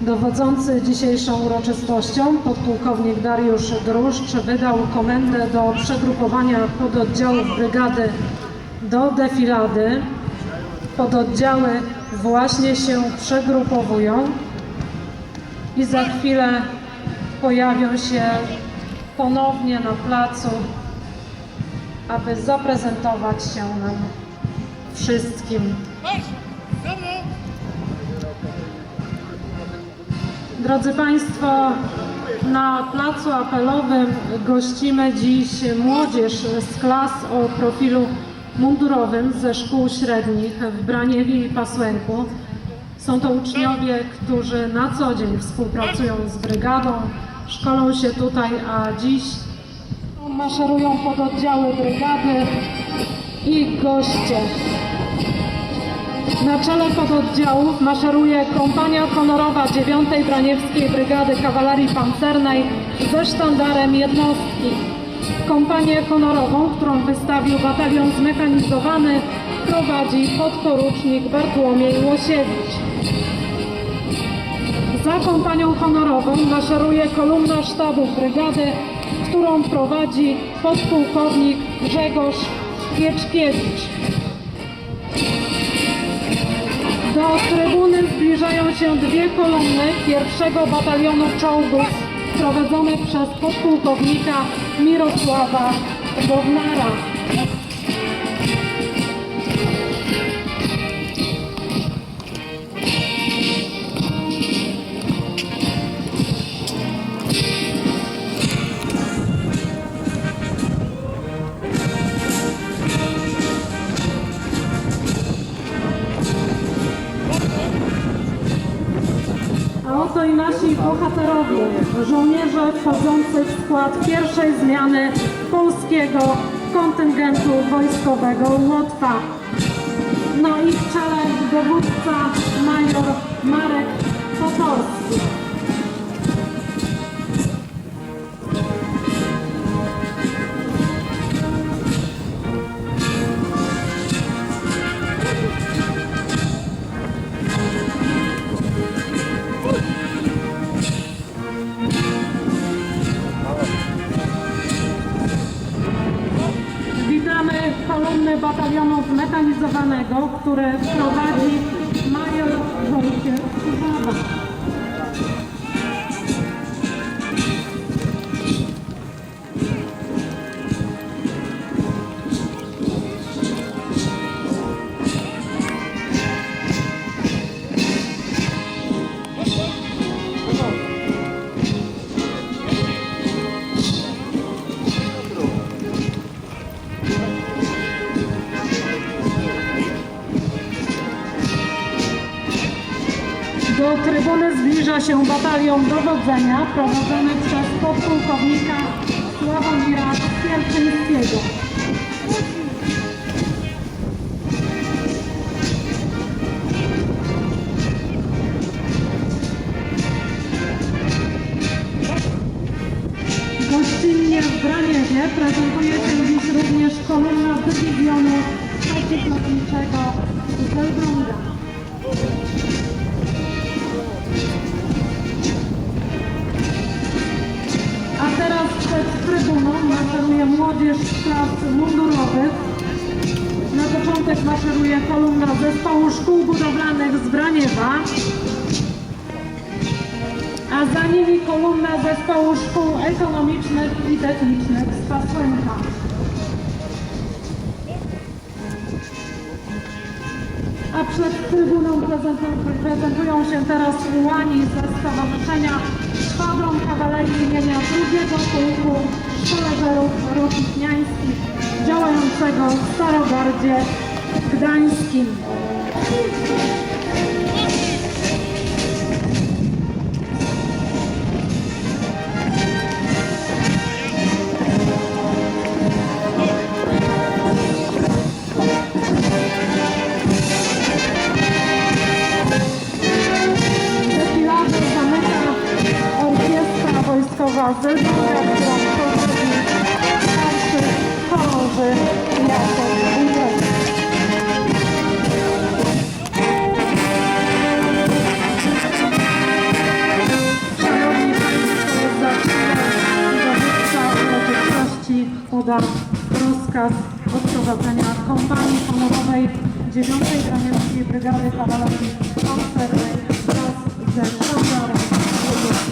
Dowodzący dzisiejszą uroczystością podpułkownik Dariusz Druszcz wydał komendę do przegrupowania pododdziałów brygady do defilady. Pododdziały właśnie się przegrupowują i za chwilę pojawią się ponownie na placu, aby zaprezentować się nam wszystkim. Drodzy Państwo, na placu apelowym gościmy dziś młodzież z klas o profilu mundurowym ze szkół średnich w Braniewie i Pasłęku. Są to uczniowie, którzy na co dzień współpracują z brygadą, szkolą się tutaj, a dziś maszerują pod oddziały brygady i goście. Na czele pododdziałów maszeruje kompania honorowa 9 Braniewskiej Brygady Kawalerii Pancernej ze sztandarem jednostki. Kompanię honorową, którą wystawił batalion zmechanizowany, prowadzi podporucznik Bartłomiej Łosiewicz. Za kompanią honorową maszeruje kolumna sztabu brygady, którą prowadzi podpułkownik Grzegorz Pieczkiewicz. Do trybuny zbliżają się dwie kolumny pierwszego batalionu czołgów prowadzone przez podpułkownika Mirosława Bownara. Oto i nasi bohaterowie, żołnierze wchodzący w skład pierwszej zmiany polskiego kontyngentu wojskowego Łotwa. Na ich czele dowódca major Marek Potorski. Batalionu zmechanizowanego, które prowadzi major Wojciech Do trybuny zbliża się batalion dowodzenia prowadzony przez podpułkownika Sławomira Sierczyńskiego. Gościnnie w Braniewie prezentuje się dziś również kolumna dywizjonu przeciwlotniczego z. młodzież klas mundurowych. Na początek maszeruje kolumna zespołu szkół budowlanych z Braniewa, a za nimi kolumna zespołu szkół ekonomicznych i technicznych z Pasłęka. A przed trybuną prezentują, się teraz ułani ze Stowarzyszenia Szwadron Kawalerii imienia drugiego pułku Szkoleżerów Roczniańskich działającego w Starogardzie Gdańskim. Wojskowa z woda rozkaz odprowadzenia kompanii honorowej 9 Kranieckiej Brygady Kawalerii Pancernej wraz ze sztandarem.